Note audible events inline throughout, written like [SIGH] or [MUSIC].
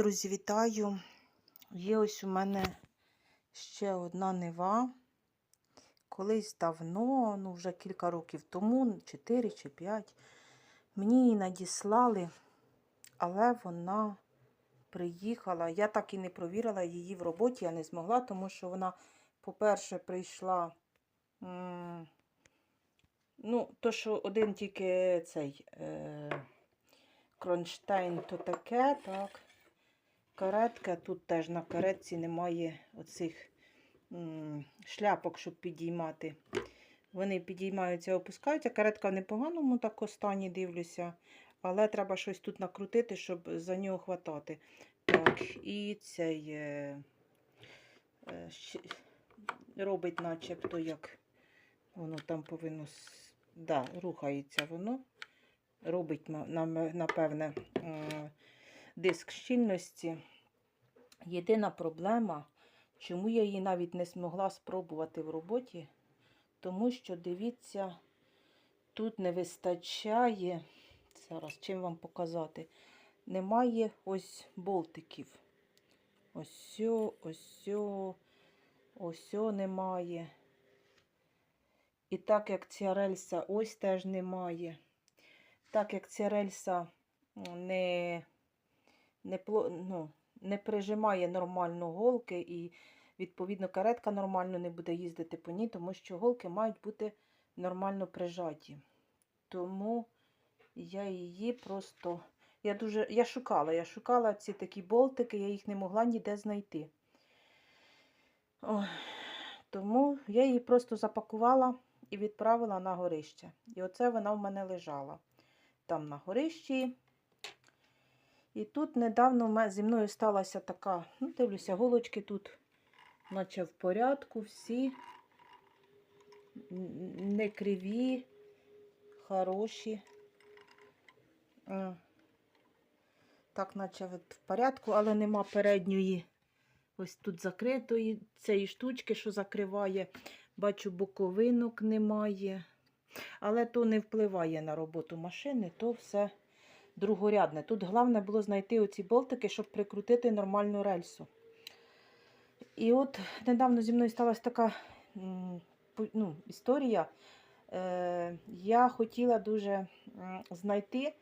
друзі, вітаю! Є ось у мене ще одна нива. Колись давно, ну вже кілька років тому, 4 чи 5, мені її надіслали, але вона приїхала. Я так і не провірила її в роботі, я не змогла, тому що вона, по-перше, прийшла. Ну, то, що один тільки цей е, кронштейн, то таке, так. Каретка, тут теж на каретці немає оцих шляпок, щоб підіймати. Вони підіймаються, опускаються. Каретка в непоганому так останні дивлюся, але треба щось тут накрутити, щоб за нього хватати. Так, і цей е, е, робить начебто як воно там повинно да, рухається воно. Робить, на- на- напевне, м, диск щільності. Єдина проблема, чому я її навіть не змогла спробувати в роботі, тому що, дивіться, тут не вистачає, зараз чим вам показати, немає ось болтиків. Ось ось ось немає. І так як ця рельса ось теж немає. Так як ця рельса не, не, ну, не прижимає нормально голки, і, відповідно, каретка нормально не буде їздити по ній, тому що голки мають бути нормально прижаті. Тому я її просто. Я дуже. Я шукала, я шукала ці такі болтики, я їх не могла ніде знайти. Ой, тому я її просто запакувала і відправила на горище. І оце вона в мене лежала там на горищі. І тут недавно зі мною сталася така, ну, дивлюся, голочки тут, наче в порядку, всі не криві, хороші. Е, Так, наче в порядку, але нема передньої. Ось тут закритої цієї штучки, що закриває. Бачу, боковинок немає. Але то не впливає на роботу машини, то все другорядне. Тут головне було знайти оці болтики, щоб прикрутити нормальну рельсу. І от недавно зі мною сталася така ну, історія. Е, я хотіла дуже знайти,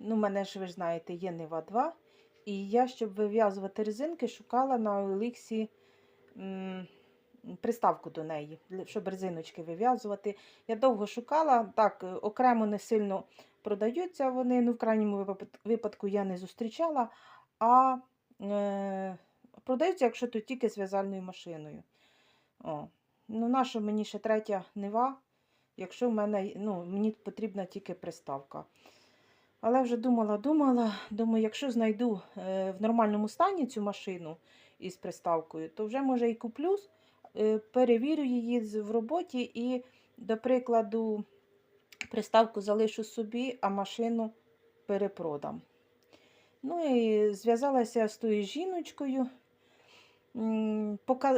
ну, мене ж ви знаєте, є Нива 2. І я, щоб вив'язувати резинки, шукала на м, приставку до неї, щоб резиночки вив'язувати. Я довго шукала, так, е, окремо не сильно продаються вони, ну, в крайньому випадку я не зустрічала, а е, продаються, якщо то тільки з в'язальною машиною. О. Ну, наша мені ще третя нива, якщо в мене ну, мені потрібна тільки приставка. Але вже думала, думала, думаю, якщо знайду е, в нормальному стані цю машину із приставкою, то вже може і куплю, перевірю її в роботі і, до прикладу, приставку залишу собі, а машину перепродам. Ну і зв'язалася з тою жіночкою.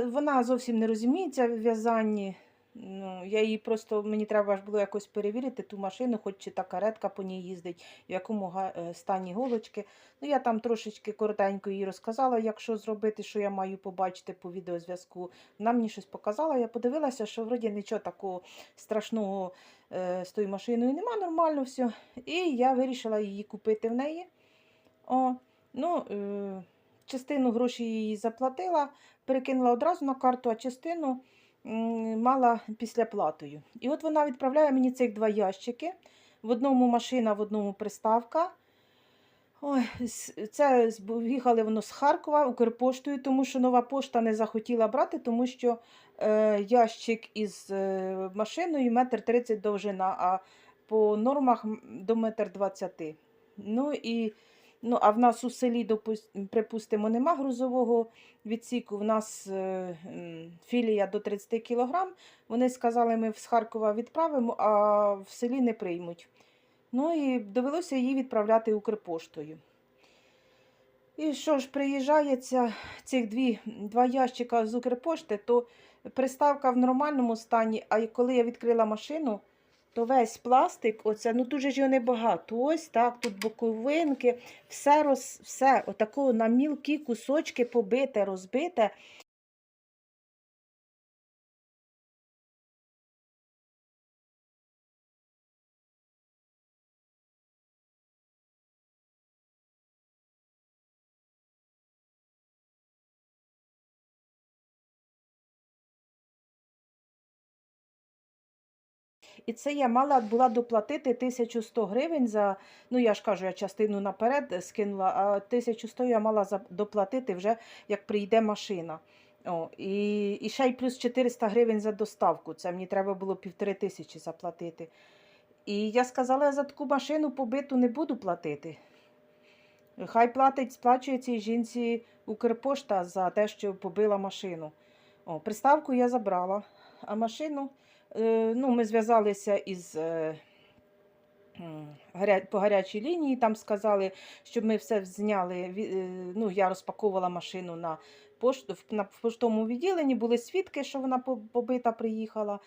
Вона зовсім не розуміється в в'язанні. Ну, я її просто, мені треба ж було якось перевірити ту машину, хоч чи та каретка по ній їздить, в якому е, стані голочки. Ну, я там трошечки коротенько їй розказала, як що зробити, що я маю побачити по відеозв'язку. Вона мені щось показала, я подивилася, що вроді нічого такого страшного е, з тою машиною нема, нормально все. І я вирішила її купити в неї. О, ну, е, частину грошей їй заплатила, перекинула одразу на карту, а частину мала після платою. І от вона відправляє мені цих два ящики. В одному машина, в одному приставка. Ой, це їхали воно з Харкова Укрпоштою, тому що нова пошта не захотіла брати, тому що е, ящик із е, машиною метр тридцять довжина, а по нормах до метр двадцяти. Ну і ну, а в нас у селі, припустимо, нема грузового відсіку. В нас е, філія до 30 кілограм. Вони сказали, ми з Харкова відправимо, а в селі не приймуть. Ну і довелося її відправляти Укрпоштою. І що ж, приїжджається цих дві, два ящика з Укрпошти, то приставка в нормальному стані, а коли я відкрила машину, то весь пластик, оце, ну дуже ж його небагато. Ось так, тут боковинки, все, роз, все отако на мілкі кусочки побите, розбите. І це я мала була доплатити 1100 гривень за, ну я ж кажу, я частину наперед скинула, а 1100 я мала доплатити вже, як прийде машина. О, і, і ще й плюс 400 гривень за доставку. Це мені треба було півтори тисячі заплатити. І я сказала, я за таку машину побиту не буду платити. Хай платить, сплачує цій жінці Укрпошта за те, що побила машину. О, приставку я забрала, а машину. Е, ну, ми зв'язалися із е, по гарячій лінії. Там сказали, щоб ми все зняли. е, Ну, я розпаковувала машину на, пошт... в- на поштовому відділенні. Були свідки, що вона побита приїхала.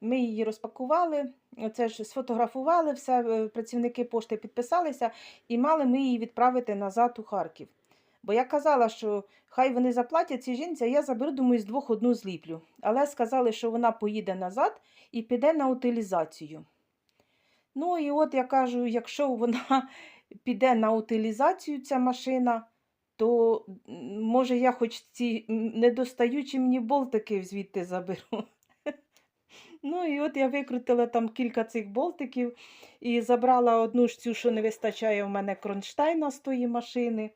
Ми її розпакували, це ж сфотографували, все, працівники пошти підписалися і мали ми її відправити назад у Харків. Бо я казала, що хай вони заплатять цій жінці, а я заберу, думаю, з двох одну зліплю. Але сказали, що вона поїде назад і піде на утилізацію. Ну і от я кажу, якщо вона [LAUGHS] піде на утилізацію, ця машина, то може я хоч ці недостаючі мені болтики звідти заберу. [LAUGHS] Ну і от я викрутила там кілька цих болтиків і забрала одну ж цю, що не вистачає в мене кронштейна з тої машини.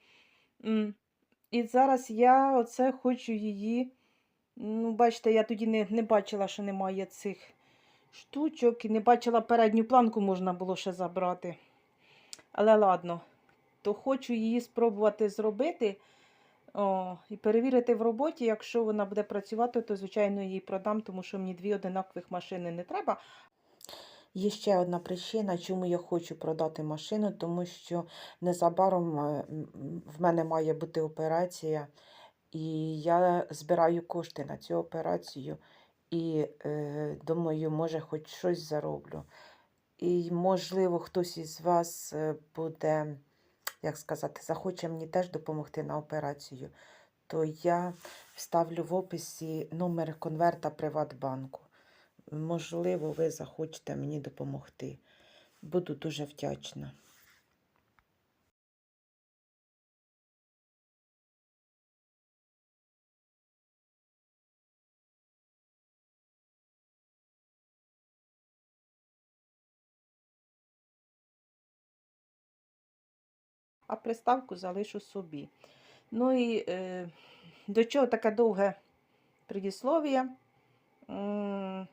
І зараз я оце хочу її. Ну, бачите, я тоді не, не бачила, що немає цих штучок, і не бачила передню планку можна було ще забрати. Але ладно, то хочу її спробувати зробити о, і перевірити в роботі. Якщо вона буде працювати, то, звичайно, її продам, тому що мені дві одинакових машини не треба. Є ще одна причина, чому я хочу продати машину, тому що незабаром е, в мене має бути операція, і я збираю кошти на цю операцію. І е, думаю, може, хоч щось зароблю. І, можливо, хтось із вас е, буде, як сказати, захоче мені теж допомогти на операцію, то я вставлю в описі номер конверта Приватбанку. Можливо, ви захочете мені допомогти. Буду дуже вдячна. А приставку залишу собі. Ну і е, до чого таке довге предіслов'я?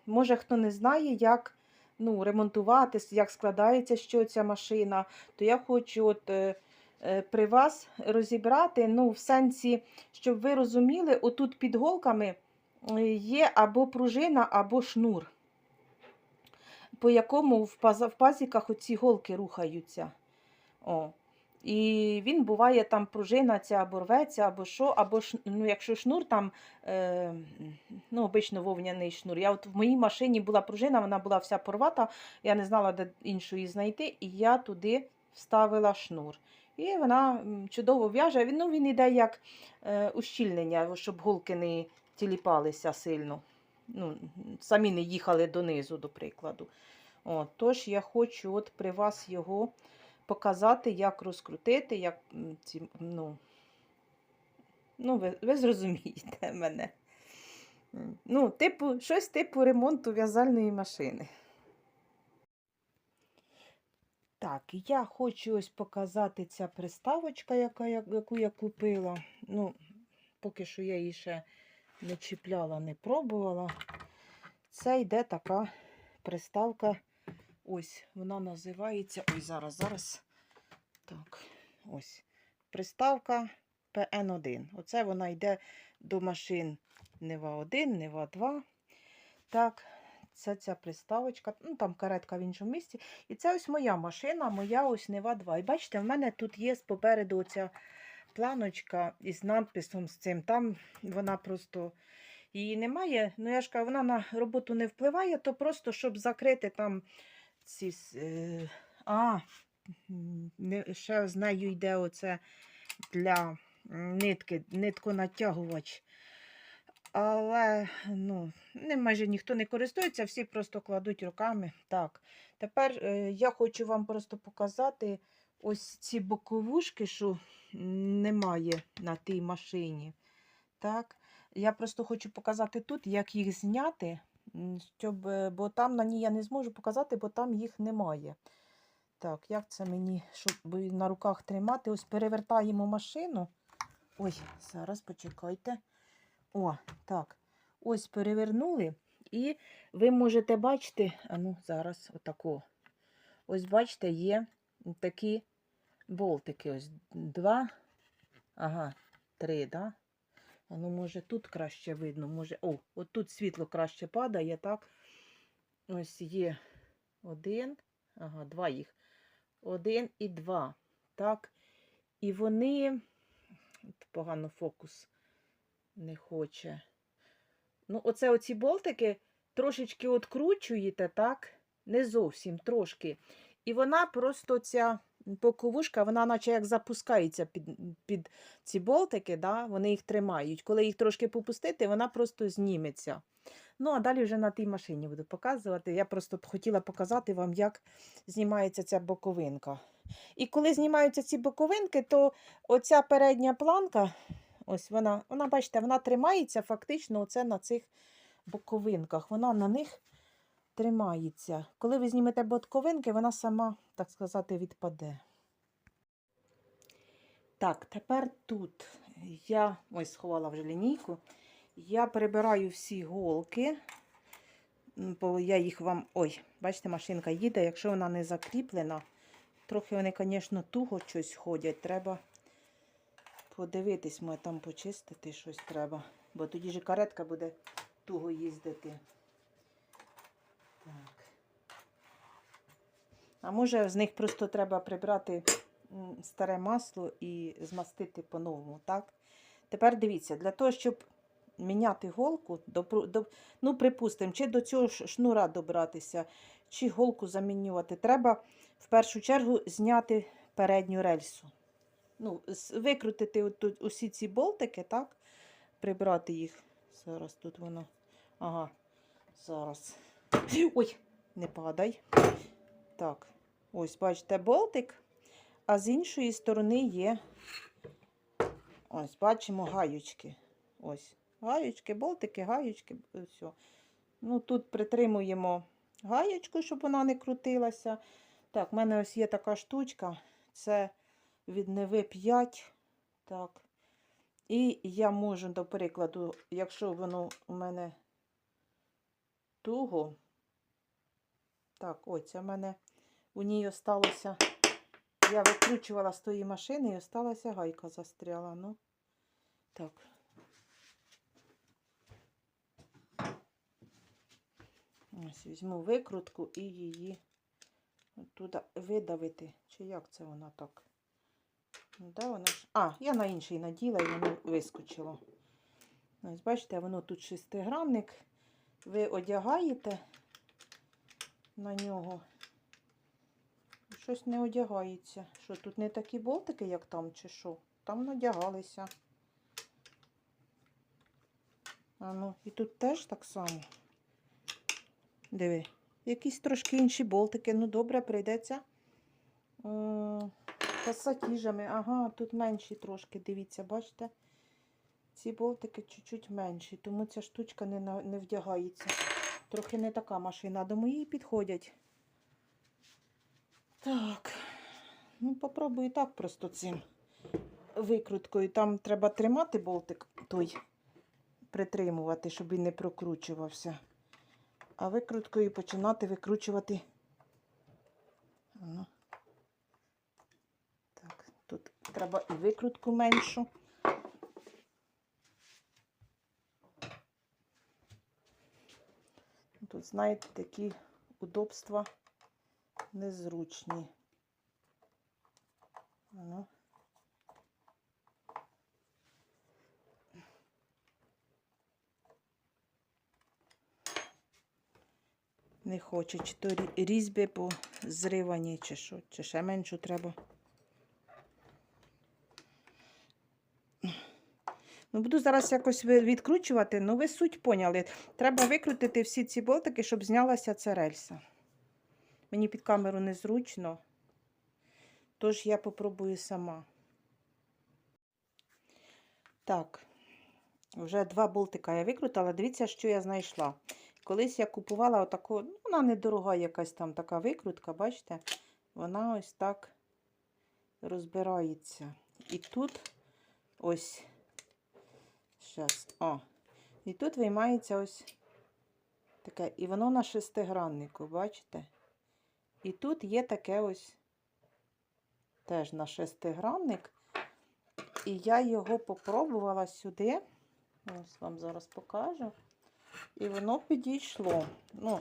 Може, хто не знає, як ну, ремонтувати, як складається що ця машина, то я хочу от, е, е, при вас розібрати, ну, в сенсі, щоб ви розуміли, отут під голками е, є або пружина, або шнур, по якому в, пазіках оці голки рухаються. О. І він буває там пружина або рветься, або що, або ну, якщо шнур там, е, ну, обично вовняний шнур. Я от в моїй машині була пружина, вона була вся порвата, я не знала, де іншої знайти, і я туди вставила шнур. І вона чудово в'яже. Він, ну, він іде як е, ущільнення, щоб голки не тіліпалися сильно. Ну, самі не їхали донизу, до прикладу. О, тож я хочу от при вас його показати, як розкрутити, як ці, ну, ну ви, ви зрозумієте [LAUGHS] мене. Ну, типу, щось типу ремонту в'язальної машини. Так, я хочу ось показати ця приставочка, яка, яку я купила. Ну, поки що я її ще не чіпляла, не пробувала. Це йде така приставка. Ось, вона називається. Ой, зараз, зараз. Так, ось. Приставка PN1. Оце вона йде до машин Нева 1, Нева 2. Так, це ця приставочка. Ну, там каретка в іншому місці. І це ось моя машина, моя ось Нева 2. І бачите, в мене тут є попереду оця планочка із надписом з цим. Там вона просто. Її немає. Ну, я ж кажу, вона на роботу не впливає, то просто щоб закрити там ці. Е, а, ще з нею йде оце для нитки, нитконатягувач. Але ну, ним майже ніхто не користується, всі просто кладуть руками. Так. Тепер е, я хочу вам просто показати ось ці боковушки, що немає на тій машині. Так. Я просто хочу показати тут, як їх зняти, щоб, е, бо там на ній я не зможу показати, бо там їх немає. Так, як це мені, щоб на руках тримати? Ось перевертаємо машину. Ой, зараз почекайте. О, так. Ось перевернули. І ви можете бачити, а ну, зараз отако. Ось бачите, є такі болтики. Ось два, ага, три, да? А ну, може, тут краще видно, може. О, от тут світло краще падає, так? Ось є один, ага, два їх. Один і два. Так. І вони. Погано фокус не хоче. Ну, оце оці болтики трошечки откручуєте, так? Не зовсім трошки. І вона просто ця боковушка, вона наче як запускається під, під ці болтики, да? вони їх тримають. Коли їх трошки попустити, вона просто зніметься. Ну, а далі вже на тій машині буду показувати. Я просто хотіла показати вам, як знімається ця боковинка. І коли знімаються ці боковинки, то оця передня планка, ось вона, вона, бачите, вона тримається фактично оце на цих боковинках. Вона на них тримається. Коли ви знімете боковинки, вона сама, так сказати, відпаде. Так, тепер тут я ось сховала вже лінійку. Я перебираю всі голки, бо я їх вам. Ой, бачите, машинка їде, якщо вона не закріплена. Трохи вони, звісно, туго щось ходять. Треба подивитись, може там почистити щось треба. Бо тоді ж каретка буде туго їздити. А може з них просто треба прибрати старе масло і змастити по-новому, так? Тепер дивіться, для того, щоб міняти голку, до, до, ну, припустимо, чи до цього шнура добратися, чи голку замінювати, треба в першу чергу зняти передню рельсу. Ну, викрутити отут усі ці болтики, так? Прибрати їх. Зараз тут воно. Ага, зараз. Ой, не падай. Так, ось, бачите, болтик, а з іншої сторони є. Ось, бачимо гаючки. Ось. Гаючки, болтики, гаючки, все. Ну, тут притримуємо гаєчку, щоб вона не крутилася. Так, в мене ось є така штучка. Це від Неви 5. Так. І я можу, до прикладу, якщо воно у мене туго. Так, ось в мене у ній осталося. Я викручувала з тої машини і осталася гайка застряла. Ну, так. Ось візьму викрутку і її туди видавити. Чи як це вона так? Ну, Да, вона ж... А, я на інший наділа і воно вискочило. Ось, бачите, воно тут шестигранник. Ви одягаєте на нього. Щось не одягається. Що, тут не такі болтики, як там, чи що? Там надягалися. А ну, і тут теж так само. Диви, якісь трошки інші болтики. Ну, добре, прийдеться. Пасатіжами. Ага, тут менші трошки, дивіться, бачите? Ці болтики чуть-чуть менші, тому ця штучка не, не вдягається. Трохи не така машина, до моєї підходять. Так, ну попробую так просто цим викруткою. Там треба тримати болтик той, притримувати, щоб він не прокручувався. А викруткою починати викручувати. Так, тут треба і викрутку меншу. Тут, знаєте, такі удобства незручні. Ну. Не хоче, чи то різьби по зривані, чи що, чи ще меншу треба. Ну, буду зараз якось відкручувати, ну ви суть поняли. Треба викрутити всі ці болтики, щоб знялася ця рельса. Мені під камеру незручно, тож я попробую сама. Так, вже два болтика я викрутила. Дивіться, що я знайшла. Колись я купувала отаку, ну, вона недорога якась там така викрутка, бачите? Вона ось так розбирається. І тут ось, щас, о, і тут виймається ось таке, і воно на шестиграннику, бачите? І тут є таке ось теж на шестигранник. І я його попробувала сюди. Ось вам зараз покажу. І воно підійшло. Ну,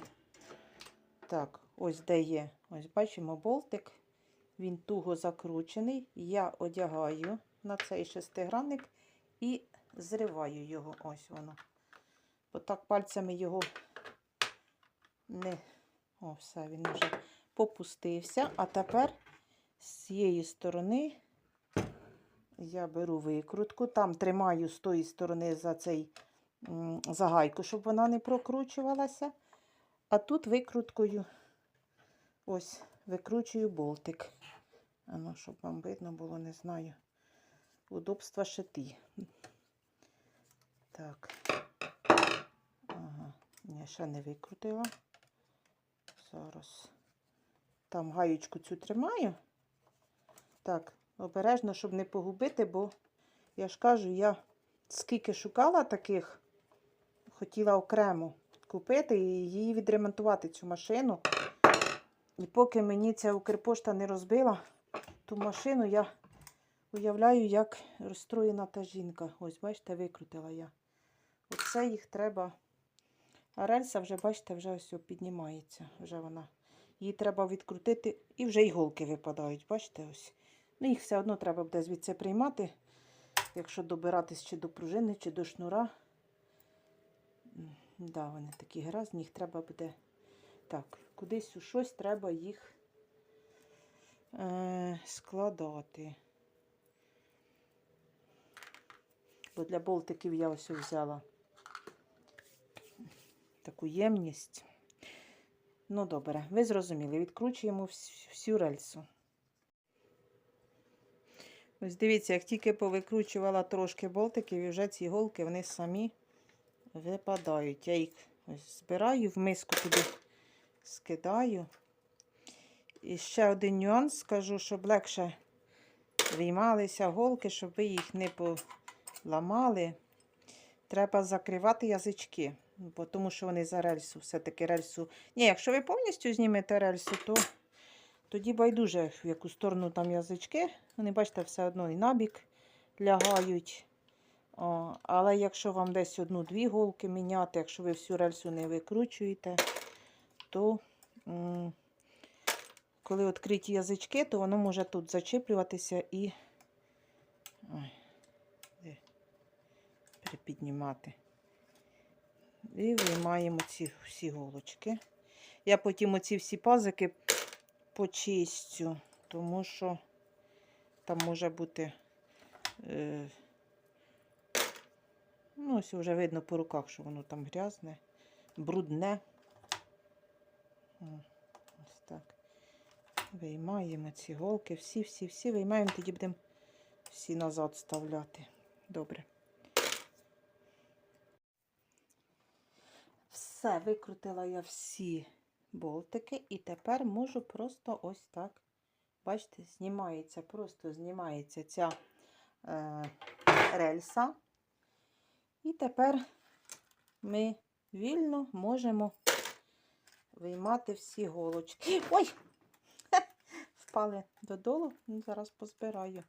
так, ось де є. Ось бачимо болтик. Він туго закручений. Я одягаю на цей шестигранник і зриваю його. Ось воно. Отак пальцями його не. О, все, він вже попустився. А тепер з цієї сторони я беру викрутку, там тримаю з тої сторони за цей за гайку, щоб вона не прокручувалася. А тут викруткою ось викручую болтик. А ну, щоб вам видно було, не знаю. Удобства ті. Так. Ага, ні, ще не викрутила. Зараз. Там гаючку цю тримаю. Так, обережно, щоб не погубити, бо я ж кажу, я скільки шукала таких, хотіла окремо купити і її відремонтувати, цю машину. І поки мені ця Укрпошта не розбила ту машину, я уявляю, як розстроєна та жінка. Ось, бачите, викрутила я. Оце їх треба. А рельса вже, бачите, вже ось піднімається. Вже вона. Її треба відкрутити і вже іголки випадають. Бачите, ось. Ну, їх все одно треба буде звідси приймати, якщо добиратись чи до пружини, чи до шнура. Да, вони такі грязні, їх треба буде. Так, кудись у щось треба їх е, складати. Бо для болтиків я ось взяла таку ємність. Ну, добре, ви зрозуміли, відкручуємо всю рельсу. Ось дивіться, як тільки повикручувала трошки болтиків, і вже ці голки вони самі випадають. Я їх ось збираю, в миску туди скидаю. І ще один нюанс скажу, щоб легше виймалися голки, щоб ви їх не поламали. Треба закривати язички, бо тому що вони за рельсу, все-таки рельсу. Ні, якщо ви повністю знімете рельсу, то тоді байдуже, в яку сторону там язички. Вони, бачите, все одно і набік лягають. О, але якщо вам десь одну-дві голки міняти, якщо ви всю рельсу не викручуєте, то коли відкриті язички, то воно може тут зачіплюватися і Ой? Перепіднімати. І виймаємо ці всі голочки. Я потім оці всі пазики почистю, тому що там може бути. Е, ну, ось вже видно по руках, що воно там грязне, брудне. Ось так. Виймаємо ці голки, всі-всі-всі виймаємо, тоді будемо всі назад вставляти. Добре. Все, викрутила я всі болтики, і тепер можу просто ось так. Бачите, знімається, просто знімається ця е, рельса. І тепер ми вільно можемо виймати всі голочки. Ой! [LAUGHS] Впали додолу, ну, зараз позбираю.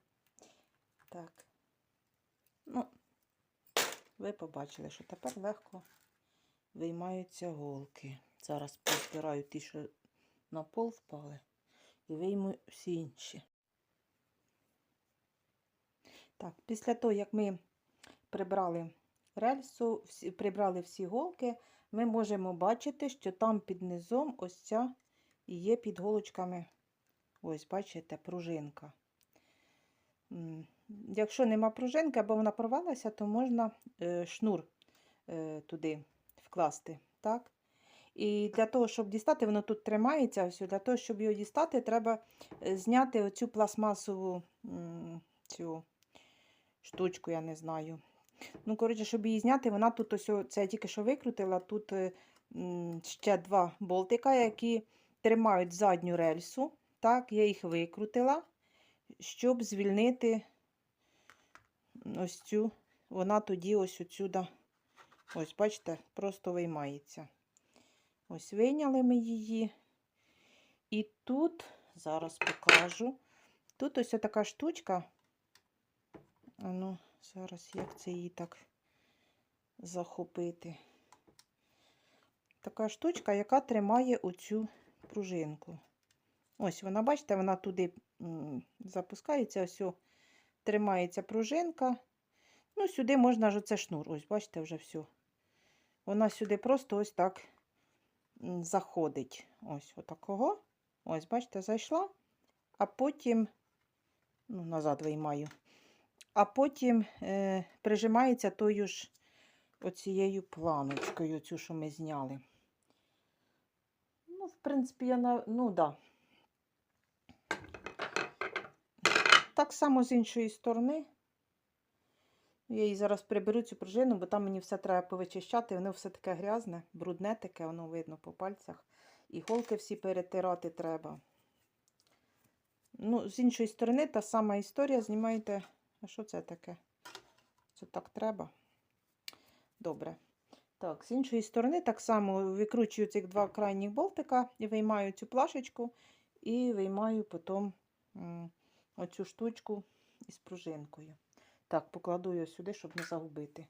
Так. Ну, ви побачили, що тепер легко виймаються голки. Зараз позбираю ті, що на пол впали, і вийму всі інші. Так, після того, як ми прибрали рельсу, всі, прибрали всі голки, ми можемо бачити, що там під низом ось ця і є під голочками, ось, бачите, пружинка. Якщо нема пружинки або вона порвалася, то можна е, шнур е, туди вкласти. Так? І для того, щоб дістати, воно тут тримається. Ось, для того, щоб його дістати, треба е, зняти оцю пластмасову цю штучку, я не знаю. Ну, коротше, щоб її зняти, вона тут ось, це я тільки що викрутила, тут е, ще два болтика, які тримають задню рельсу. Так, я їх викрутила, щоб звільнити ось цю, вона тоді ось отсюда, ось, бачите, просто виймається. Ось вийняли ми її. І тут, зараз покажу, тут ось така штучка. А ну, зараз як це її так захопити. Така штучка, яка тримає оцю пружинку. Ось вона, бачите, вона туди запускається, ось тримається пружинка. Ну, сюди можна ж оце шнур. Ось, бачите, вже все. Вона сюди просто ось так заходить. Ось отакого. Ось, бачите, зайшла, а потім, ну, назад виймаю, а потім е, прижимається тою ж оцією планочкою, цю, що ми зняли. Ну, в принципі, я на. Ну, да. Так само з іншої сторони. Я її зараз приберу цю пружину, бо там мені все треба повичищати, воно все таке грязне, брудне таке, воно видно по пальцях. І голки всі перетирати треба. Ну, з іншої сторони, та сама історія. Знімаєте. А що це таке? Це так треба. Добре. Так, з іншої сторони, так само викручую цих два крайніх болтика і виймаю цю плашечку, і виймаю потім оцю штучку із пружинкою. Так, покладу його сюди, щоб не загубити.